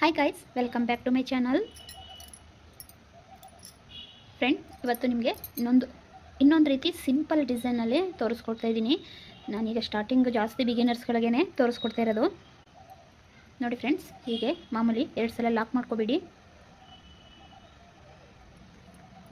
Hi guys welcome back to my channel friend ಇವತ್ತು ನಿಮಗೆ ಇನ್ನೊಂದು ಇನ್ನೊಂದು ರೀತಿ ಸಿಂಪಲ್ ಡಿಸೈನಲ್ಲಿ ತೋರಿಸ್ಕೊಡ್ತಾ ಇದ್ದೀನಿ. ನಾನೀಗ ಸ್ಟಾರ್ಟಿಂಗ್ ಜಾಸ್ತಿ ಬಿಗಿನರ್ಸ್ಗಳಿಗೆ ತೋರಿಸ್ಕೊಡ್ತಾ ಇರೋದು. ನೋಡಿ ಫ್ರೆಂಡ್ಸ್ ಹೀಗೆ ಮಾಮೂಲಿ ಎರಡು ಸಲ ಲಾಕ್ ಮಾಡ್ಕೋಬೇಡಿ.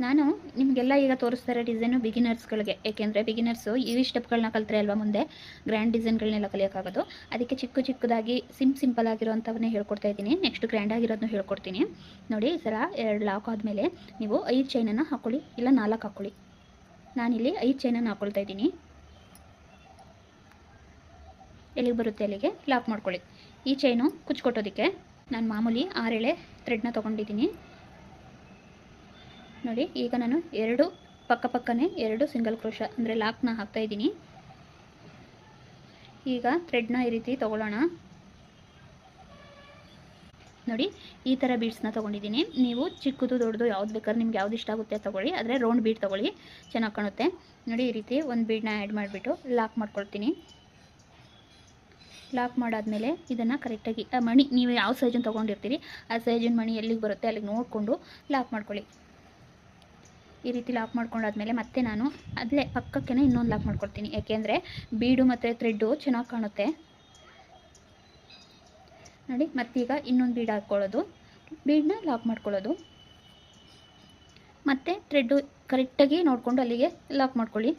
ನಾನು ನಿಮಗೆಲ್ಲ ಈಗ ತೋರಿಸ್ತಾ ಇರೋ ಡಿಸೈನು ಬಿಗಿನರ್ಸ್ಗಳಿಗೆ ಏಕೆಂದರೆ ಬಿಗಿನರ್ಸು ಈ ಸ್ಟೆಪ್ಗಳನ್ನ ಕಲಿತ್ರೆ ಅಲ್ವಾ ಮುಂದೆ? ಗ್ರ್ಯಾಂಡ್ ಡಿಸೈನ್ಗಳನ್ನೆಲ್ಲ ಕಲಿಯೋಕ್ಕಾಗೋದು. ಅದಕ್ಕೆ ಚಿಕ್ಕ ಚಿಕ್ಕದಾಗಿ ಸಿಮ್ ಸಿಂಪಲ್ ಆಗಿರೋಂಥವನ್ನೇ ಹೇಳ್ಕೊಡ್ತಾ ಇದ್ದೀನಿ. ನೆಕ್ಸ್ಟ್ ಗ್ರ್ಯಾಂಡ್ ಆಗಿರೋದನ್ನು ಹೇಳ್ಕೊಡ್ತೀನಿ. ನೋಡಿ, ಈ ಥರ ಎರಡು ಲಾಕ್ ಆದಮೇಲೆ ನೀವು ಐದು ಚೈನನ್ನು ಹಾಕ್ಕೊಳ್ಳಿ ಇಲ್ಲ ನಾಲ್ಕು ಹಾಕ್ಕೊಳ್ಳಿ ನಾನಿಲ್ಲಿ ಐದು ಚೈನನ್ನು ಹಾಕ್ಕೊಳ್ತಾ ಇದ್ದೀನಿ. ಎಲ್ಲಿಗೆ ಬರುತ್ತೆ ಅಲ್ಲಿಗೆ? ಲಾಕ್ ಮಾಡ್ಕೊಳ್ಳಿ. ಈ ಚೈನು ಕುಚ್ಕೊಟ್ಟೋದಕ್ಕೆ ನಾನು ಮಾಮೂಲಿ ಆರೆಳೆ ಥ್ರೆಡ್ನ ತೊಗೊಂಡಿದ್ದೀನಿ. ನೋಡಿ, ಈಗ ನಾನು ಎರಡು ಪಕ್ಕ ಪಕ್ಕನೆ ಎರಡು ಸಿಂಗಲ್ ಕ್ರೋಶ ಅಂದರೆ ಲಾಕ್ನ ಹಾಕ್ತಾ ಇದ್ದೀನಿ. ಈಗ ಥ್ರೆಡ್ನ ಈ ರೀತಿ ತೊಗೊಳ್ಳೋಣ. ನೋಡಿ, ಈ ಥರ ಬೀಡ್ಸ್ನ ತೊಗೊಂಡಿದ್ದೀನಿ. ನೀವು ಚಿಕ್ಕದು ದೊಡ್ಡದು ಯಾವ್ದು ಬೇಕಾದ್ರೆ ನಿಮ್ಗೆ ಯಾವ್ದು ಇಷ್ಟ ಆಗುತ್ತೆ ತೊಗೊಳ್ಳಿ. ಆದರೆ ರೌಂಡ್ ಬೀಡ್ ತೊಗೊಳ್ಳಿ, ಚೆನ್ನಾಗಿ ಕಾಣುತ್ತೆ. ನೋಡಿ, ಈ ರೀತಿ ಒಂದು ಬೀಡ್ನ ಆ್ಯಡ್ ಮಾಡಿಬಿಟ್ಟು ಲಾಕ್ ಮಾಡ್ಕೊಳ್ತೀನಿ. ಲಾಕ್ ಮಾಡಾದಮೇಲೆ ಇದನ್ನು ಕರೆಕ್ಟಾಗಿ ಮಣಿ, ನೀವು ಯಾವ ಸೈಜನ್ನು ತೊಗೊಂಡಿರ್ತೀರಿ, ಆ ಸೈಜಿನ ಮಣಿ ಎಲ್ಲಿಗೆ ಬರುತ್ತೆ ಅಲ್ಲಿಗೆ ನೋಡಿಕೊಂಡು ಲಾಕ್ ಮಾಡ್ಕೊಳ್ಳಿ. ಈ ರೀತಿ ಲಾಕ್ ಮಾಡ್ಕೊಂಡಾದ್ಮೇಲೆ ಮತ್ತೆ ನಾನು ಅಲ್ಲೇ ಪಕ್ಕಕ್ಕೆ ಇನ್ನೊಂದು ಲಾಕ್ ಮಾಡ್ಕೊಡ್ತೀನಿ. ಯಾಕೆಂದರೆ ಬೀಡು ಮತ್ತು ಥ್ರೆಡ್ಡು ಚೆನ್ನಾಗಿ ಕಾಣುತ್ತೆ. ನೋಡಿ, ಮತ್ತೀಗ ಇನ್ನೊಂದು ಬೀಡ್ ಹಾಕ್ಕೊಳ್ಳೋದು ಬೀಡನ್ನ ಲಾಕ್ ಮಾಡ್ಕೊಳ್ಳೋದು. ಮತ್ತೆ ಥ್ರೆಡ್ಡು ಕರೆಕ್ಟಾಗಿ ನೋಡಿಕೊಂಡು ಅಲ್ಲಿಗೆ ಲಾಕ್ ಮಾಡ್ಕೊಳ್ಳಿ.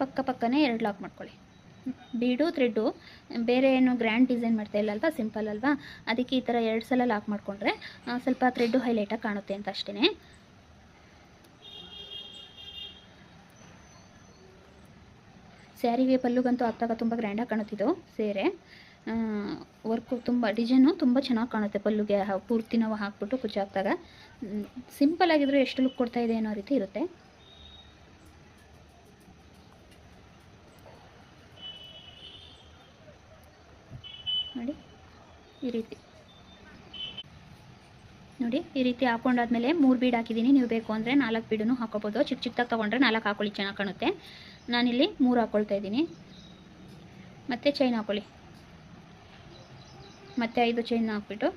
ಪಕ್ಕ ಪಕ್ಕನೇ ಎರಡು ಲಾಕ್ ಮಾಡ್ಕೊಳ್ಳಿ. ಬೀಡು ಥ್ರೆಡ್ಡು ಬೇರೆ ಏನು ಗ್ರ್ಯಾಂಡ್ ಡಿಸೈನ್ ಮಾಡ್ತಾ ಇಲ್ಲ ಅಲ್ವಾ, ಸಿಂಪಲ್ ಅಲ್ವಾ? ಅದಕ್ಕೆ ಈ ಥರ ಎರಡು ಸಲ ಲಾಕ್ ಮಾಡಿಕೊಂಡ್ರೆ ಸ್ವಲ್ಪ ಥ್ರೆಡ್ಡು ಹೈಲೈಟಾಗಿ ಕಾಣುತ್ತೆ ಅಂತ ಅಷ್ಟೇ ಸ್ಯಾರಿಗೆ ಪಲ್ಲುಗಂತೂ ಹಾಕ್ದಾಗ ತುಂಬ ಗ್ರ್ಯಾಂಡಾಗಿ ಕಾಣುತ್ತಿದ್ದು ಸೇರೆ. ವರ್ಕು ತುಂಬ ಡಿಸೈನು ತುಂಬ ಚೆನ್ನಾಗಿ ಕಾಣುತ್ತೆ ಪಲ್ಲುಗೆ ಪೂರ್ತಿ ನಾವು ಹಾಕ್ಬಿಟ್ಟು ಕುಚ್ಚು ಸಿಂಪಲ್ ಆಗಿದ್ರೂ ಎಷ್ಟು ಲುಕ್ ಕೊಡ್ತಾ ಇದೆ ಅನ್ನೋ ರೀತಿ ಇರುತ್ತೆ. ನೋಡಿ, ಈ ರೀತಿ. ನೋಡಿ, ಈ ರೀತಿ ಹಾಕೊಂಡಾದ್ಮೇಲೆ ಮೂರು ಬೀಡ್ ಹಾಕಿದ್ದೀನಿ ನೀವು ಬೇಕು ಅಂದರೆ ನಾಲ್ಕು ಬೀಡನ್ನು ಹಾಕೋಬೋದು. ಚಿಕ್ಕ ಚಿಕ್ಕದಾಗಿ ತೊಗೊಂಡ್ರೆ ನಾಲ್ಕು ಹಾಕೊಳ್ಳಿ, ಚೆನ್ನಾಗಿ ಕಾಣುತ್ತೆ. ನಾನಿಲ್ಲಿ ಮೂರು ಹಾಕ್ಕೊಳ್ತಾ ಇದ್ದೀನಿ. ಮತ್ತು ಚೈನ್ ಹಾಕೊಳ್ಳಿ. ಮತ್ತು ಐದು ಚೈನ್ ಹಾಕ್ಬಿಟ್ಟು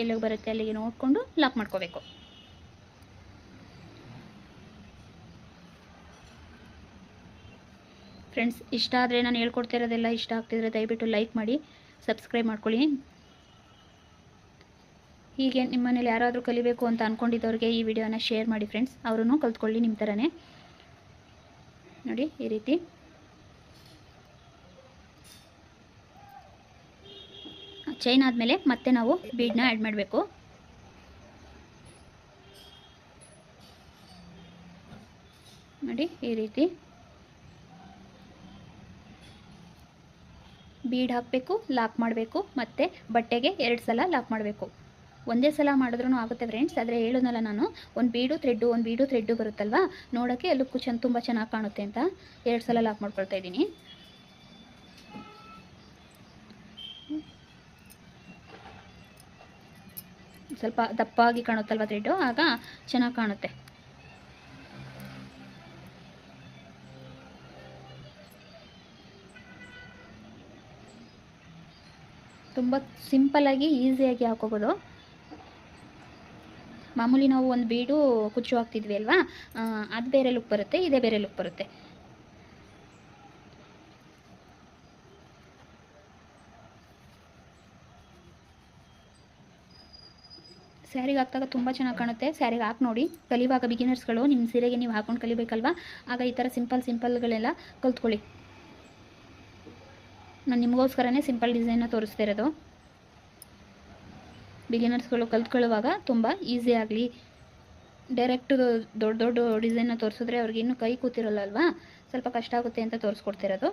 ಎಲ್ಲಿಗೆ ಬರುತ್ತೆ ಅಲ್ಲಿಗೆ ನೋಡಿಕೊಂಡು ಲಾಕ್ ಮಾಡ್ಕೋಬೇಕು. ಫ್ರೆಂಡ್ಸ್ ಇಷ್ಟ ಆದರೆ ನಾನು ಹೇಳ್ಕೊಡ್ತಾ ಇರೋದೆಲ್ಲ ಇಷ್ಟ ಆಗ್ತಿದ್ರೆ ದಯವಿಟ್ಟು ಲೈಕ್ ಮಾಡಿ. ಸಬ್ಸ್ಕ್ರೈಬ್ ಮಾಡ್ಕೊಳ್ಳಿ. ಹೀಗೆ ನಿಮ್ಮನೇಲಿ ಯಾರಾದರೂ ಕಲಿಬೇಕು ಅಂತ ಅಂದ್ಕೊಂಡಿದ್ದವ್ರಿಗೆ ಈ ವಿಡಿಯೋನ ಶೇರ್ ಮಾಡಿ ಫ್ರೆಂಡ್ಸ್ ಅವರೂ ಕಲ್ತ್ಕೊಳ್ಳಿ ನಿಮ್ಮ ಥರನೇ ನೋಡಿ, ಈ ರೀತಿ. ಚೈನ್ ಆದಮೇಲೆ ಮತ್ತೆ ನಾವು ಬೀಡನ್ನ ಆ್ಯಡ್ ಮಾಡಬೇಕು. ನೋಡಿ, ಈ ರೀತಿ. ಬೀಡ್ ಹಾಕಬೇಕು, ಲಾಕ್ ಮಾಡಬೇಕು, ಮತ್ತು ಬಟ್ಟೆಗೆ ಎರಡು ಸಲ ಲಾಕ್ ಮಾಡಬೇಕು. ಒಂದೇ ಸಲ ಮಾಡಿದ್ರೂ ಆಗುತ್ತೆ ಫ್ರೆಂಡ್ಸ್ ಆದರೆ ಹೇಳೋನಲ್ಲ ನಾನು, ಒಂದು ಬೀಡು ಥ್ರೆಡ್ಡು ಒಂದು ಬೀಡು ಥ್ರೆಡ್ಡು ಬರುತ್ತಲ್ವಾ? ನೋಡೋಕ್ಕೆ ಎಲ್ಲಕ್ಕೂ ಚೆಂದ ತುಂಬ ಚೆನ್ನಾಗಿ ಕಾಣುತ್ತೆ ಅಂತ ಎರಡು ಸಲ ಲಾಕ್ ಮಾಡ್ಕೊಳ್ತಾ ಇದ್ದೀನಿ. ಸ್ವಲ್ಪ ದಪ್ಪಾಗಿ ಕಾಣುತ್ತಲ್ವ ಥ್ರೆಡ್ಡು ಆಗ ಚೆನ್ನಾಗಿ ಕಾಣುತ್ತೆ. ತುಂಬ ಸಿಂಪಲ್ಲಾಗಿ ಈಸಿಯಾಗಿ ಹಾಕೋಬೋದು. ಮಾಮೂಲಿ ನಾವು ಒಂದು ಬೀಡು ಕುಚ್ಚು ಹಾಕ್ತಿದ್ವಿ ಅಲ್ವಾ? ಅದು ಬೇರೆ ಲುಕ್ ಬರುತ್ತೆ, ಇದೇ ಬೇರೆ ಲುಕ್ ಬರುತ್ತೆ. ಸ್ಯಾರಿಗೆ ಹಾಕಿದಾಗ ತುಂಬ ಚೆನ್ನಾಗಿ ಕಾಣುತ್ತೆ. ಸ್ಯಾರಿಗೆ ಹಾಕಿ ನೋಡಿ. ಕಲಿವಾಗ ಬಿಗಿನರ್ಸ್ಗಳು ನಿಮ್ಮ ಸೀರೆಗೆ ನೀವು ಹಾಕೊಂಡು ಕಲಿಬೇಕಲ್ವಾ? ಆಗ ಈ ಥರ ಸಿಂಪಲ್ ಸಿಂಪಲ್ಗಳೆಲ್ಲ ಕಲ್ತ್ಕೊಳ್ಳಿ. ನಾನು ನಿಮಗೋಸ್ಕರನೇ ಸಿಂಪಲ್ ಡಿಸೈನ್ನ ತೋರಿಸ್ತಿರೋದು ಬಿಗಿನರ್ಸ್ಗಳು ಕಲ್ತ್ಕೊಳ್ಳುವಾಗ ತುಂಬ ಈಸಿ ಆಗಲಿ. ಡೈರೆಕ್ಟ್ ದೊಡ್ಡ ದೊಡ್ಡ ಡಿಸೈನ್ನ ತೋರಿಸಿದ್ರೆ ಅವ್ರಿಗೆ ಇನ್ನೂ ಕೈ ಕೂತಿರಲ್ಲ ಅಲ್ವಾ? ಸ್ವಲ್ಪ ಕಷ್ಟ ಆಗುತ್ತೆ ಅಂತ ತೋರಿಸ್ಕೊಡ್ತಿರೋದು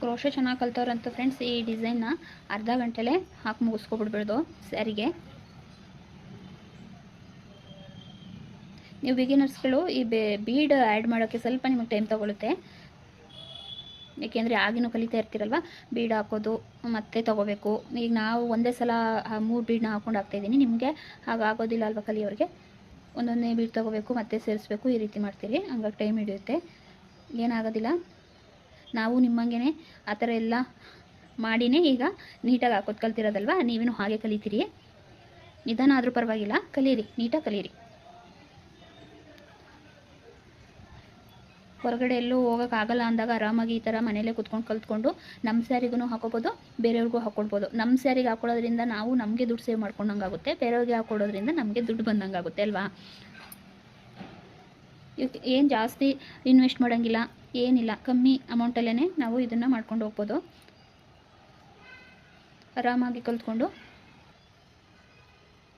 ಕ್ರೋಶ ಚೆನ್ನಾಗಿ ಕಲ್ತವ್ರಂತ ಫ್ರೆಂಡ್ಸ್ ಈ ಡಿಸೈನ್ನ ಅರ್ಧ ಗಂಟೆಲೇ ಹಾಕಿ ಮುಗಿಸ್ಕೊಬಿಡ್ಬಿಡ್ದು ಸ್ಯಾರಿಗೆ ನೀವು ಬಿಗಿನರ್ಸ್ಗಳು ಈ ಬೀಡ್ ಆ್ಯಡ್ ಮಾಡೋಕ್ಕೆ ಸ್ವಲ್ಪ ನಿಮಗೆ ಟೈಮ್ ತೊಗೊಳುತ್ತೆ. ಏಕೆಂದರೆ ಆಗಿನೂ ಕಲಿತಾ ಇರ್ತೀರಲ್ವ? ಬೀಡ್ ಹಾಕೋದು, ಮತ್ತೆ ತೊಗೋಬೇಕು. ಈಗ ನಾವು ಒಂದೇ ಸಲ ಮೂರು ಬೀಡನ್ನ ಹಾಕೊಂಡು ಹಾಕ್ತಾಯಿದ್ದೀನಿ ನಿಮಗೆ ಹಾಗಾಗೋದಿಲ್ಲ ಅಲ್ವಾ ಕಲಿಯೋರಿಗೆ? ಒಂದೊಂದೇ ಬೀಡ್ ತೊಗೋಬೇಕು, ಮತ್ತೆ ಸೇರಿಸ್ಬೇಕು, ಈ ರೀತಿ ಮಾಡ್ತೀರಿ. ಹಂಗಾಗಿ ಟೈಮ್ ಹಿಡಿಯುತ್ತೆ. ಏನಾಗೋದಿಲ್ಲ? ನಾವು ನಿಮ್ಮಂಗೆ ಆ ಥರ ಎಲ್ಲ ಮಾಡಿನೇ ಈಗ ನೀಟಾಗಿ ಹಾಕೋದು ಕಲ್ತಿರೋದಲ್ವ? ನೀವೇನು ಹಾಗೆ ಕಲಿತೀರಿ? ನಿಧಾನ ಆದರೂ ಪರವಾಗಿಲ್ಲ. ಕಲೀರಿ, ನೀಟಾಗಿ ಕಲೀರಿ. ಹೊರಗಡೆ ಎಲ್ಲೂ ಹೋಗೋಕ್ಕಾಗಲ್ಲ ಅಂದಾಗ ಆರಾಮಾಗಿ ಈ ಥರ ಮನೇಲೇ ಕುತ್ಕೊಂಡು ಕಲ್ತ್ಕೊಂಡು ನಮ್ಮ ಸ್ಯಾರಿಗೂ ಹಾಕೋಬೋದು, ಬೇರೆಯವ್ರಿಗೂ ಹಾಕ್ಕೊಳ್ಬೋದು ನಮ್ಮ ಸ್ಯಾರಿಗೆ ಹಾಕೊಳ್ಳೋದ್ರಿಂದ ನಾವು ನಮಗೆ ದುಡ್ಡು ಸೇವ್ ಮಾಡ್ಕೊಂಡಂಗಾಗುತ್ತೆ ಬೇರೆಯವ್ರಿಗೆ ಹಾಕೊಳ್ಳೋದ್ರಿಂದ ನಮಗೆ ದುಡ್ಡು ಬಂದಂಗಾಗುತ್ತೆ ಅಲ್ವಾ? ಏನು ಜಾಸ್ತಿ ಇನ್ವೆಸ್ಟ್ ಮಾಡೋಂಗಿಲ್ಲ? ಏನಿಲ್ಲ, ಕಮ್ಮಿ ಅಮೌಂಟಲ್ಲೇ ನಾವು ಇದನ್ನು ಮಾಡ್ಕೊಂಡು ಹೋಗ್ಬೋದು. ಆರಾಮಾಗಿ ಕಲ್ತ್ಕೊಂಡು.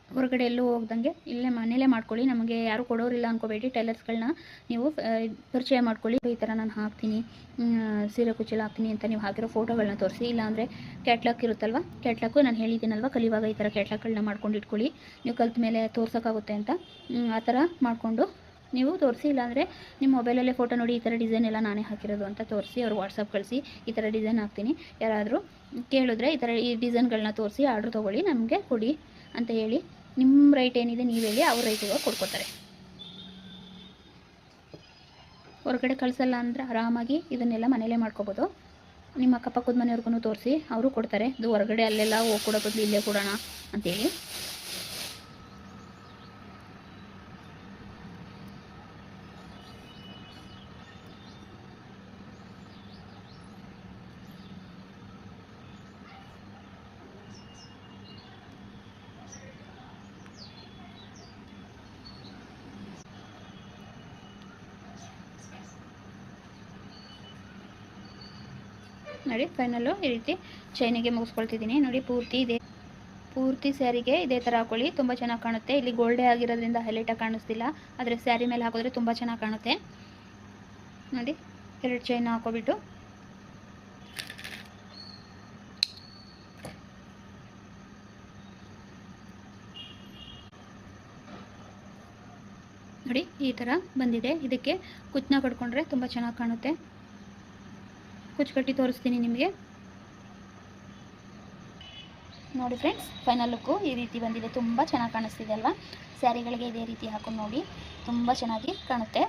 ಹೊರಗಡೆ ಎಲ್ಲೂ ಹೋಗ್ದಂಗೆ ಇಲ್ಲೇ ಮನೇಲೇ ಮಾಡ್ಕೊಳ್ಳಿ, ನಮಗೆ ಯಾರು ಕೊಡೋರಿಲ್ಲ ಅನ್ಕೋಬೇಡಿ ಟೈಲರ್ಸ್ಗಳನ್ನ ನೀವು ಪರಿಚಯ ಮಾಡ್ಕೊಳ್ಳಿ. ಈ ಥರ ನಾನು ಹಾಕ್ತೀನಿ ಸೀರೆ ಕುಚ್ಚಲು ಹಾಕ್ತೀನಿ ಅಂತ ನೀವು ಹಾಕಿರೋ ಫೋಟೋಗಳನ್ನ ತೋರಿಸಿ. ಇಲ್ಲಾಂದರೆ ಕ್ಯಾಟ್ಲಾಕ್ ಇರುತ್ತಲ್ವ? ಕ್ಯಾಟ್ಲಾಕು ನಾನು ಹೇಳಿದ್ದೀನಲ್ವ, ಕಲಿಯುವಾಗ ಈ ಥರ ಕ್ಯಾಟ್ಲಾಕ್ಗಳನ್ನ ಮಾಡ್ಕೊಂಡು ಇಟ್ಕೊಳ್ಳಿ. ನೀವು ಕಲ್ತ ಮೇಲೆ ತೋರ್ಸೋಕ್ಕಾಗುತ್ತೆ ಅಂತ. ಆ ಥರ ಮಾಡಿಕೊಂಡು ನೀವು ತೋರಿಸಿ, ಇಲ್ಲಾಂದರೆ ನಿಮ್ಮ ಮೊಬೈಲಲ್ಲೇ ಫೋಟೋ ನೋಡಿ, ಈ ಥರ ಡಿಸೈನ್ ಎಲ್ಲ ನಾನೇ ಹಾಕಿರೋದು ಅಂತ ತೋರಿಸಿ, ಅವ್ರು ವಾಟ್ಸಪ್ ಕಳಿಸಿ, ಈ ಥರ ಡಿಸೈನ್ ಹಾಕ್ತೀನಿ. ಯಾರಾದರೂ ಕೇಳಿದ್ರೆ ಈ ಥರ ಈ ಡಿಸೈನ್ಗಳನ್ನ ತೋರಿಸಿ ಆರ್ಡ್ರ್ ತೊಗೊಳ್ಳಿ, ನಮಗೆ ಕೊಡಿ ಅಂತ ಹೇಳಿ ನಿಮ್ಮ ರೈಟ್ ಏನಿದೆ ನೀವು ಹೇಳಿ, ಅವ್ರ ರೈಟಿಗೆ ಕೊಡ್ಕೊತಾರೆ. ಹೊರಗಡೆ ಕಳಿಸಲ್ಲ ಅಂದರೆ ಆರಾಮಾಗಿ ಇದನ್ನೆಲ್ಲ ಮನೇಲೇ ಮಾಡ್ಕೋಬೋದು. ನಿಮ್ಮ ಅಕ್ಕಪಕ್ಕದ ಮನೆಯವ್ರಿಗೂ ತೋರಿಸಿ, ಅವರು ಕೊಡ್ತಾರೆ. ಇದು ಹೊರಗಡೆ ಅಲ್ಲೆಲ್ಲ ಹೋಗಿ ಕೊಡೋ ಬದಲು ಇಲ್ಲೇ ಕೊಡೋಣ ಅಂತೇಳಿ ನೋಡಿ, ಫೈನಲ್ಲು ಈ ರೀತಿ ಚೈನಿಗೆ ಮುಗಿಸ್ಕೊಳ್ತಿದ್ದೀನಿ. ನೋಡಿ, ಪೂರ್ತಿ ಇದೆ. ಪೂರ್ತಿ ಸ್ಯಾರಿಗೆ ಇದೇ ಥರ ಹಾಕೊಳ್ಳಿ. ತುಂಬ ಚೆನ್ನಾಗಿ ಕಾಣುತ್ತೆ. ಇಲ್ಲಿ ಗೋಲ್ಡೇ ಆಗಿರೋದ್ರಿಂದ ಹೈಲೈಟಾಗಿ ಕಾಣಿಸ್ತಿಲ್ಲ. ಆದರೆ ಸ್ಯಾರಿ ಮೇಲೆ ಹಾಕಿದ್ರೆ ತುಂಬ ಚೆನ್ನಾಗಿ ಕಾಣುತ್ತೆ. ನೋಡಿ, ಎರಡು ಚೈನ್ ಹಾಕೋಬಿಟ್ಟು. ನೋಡಿ, ಈ ಥರ ಬಂದಿದೆ. ಇದಕ್ಕೆ ಕುಚ್ಚನ್ನ ಕಟ್ಕೊಂಡ್ರೆ ತುಂಬ ಚೆನ್ನಾಗಿ ಕಾಣುತ್ತೆ. ಕುಚ್ಚು ಕಟ್ಟಿ ತೋರಿಸ್ತೀನಿ ನಿಮಗೆ. ನೋಡಿ ಫ್ರೆಂಡ್ಸ್ ಫೈನಲ್ ಲುಕ್ಕು ಈ ರೀತಿ ಬಂದಿದೆ. ತುಂಬ ಚೆನ್ನಾಗಿ ಕಾಣಿಸ್ತಿದೆ ಅಲ್ವಾ? ಸ್ಯಾರಿಗಳಿಗೆ ಇದೇ ರೀತಿ ಹಾಕೊಂಡು ನೋಡಿ. ತುಂಬ ಚೆನ್ನಾಗಿ ಕಾಣುತ್ತೆ.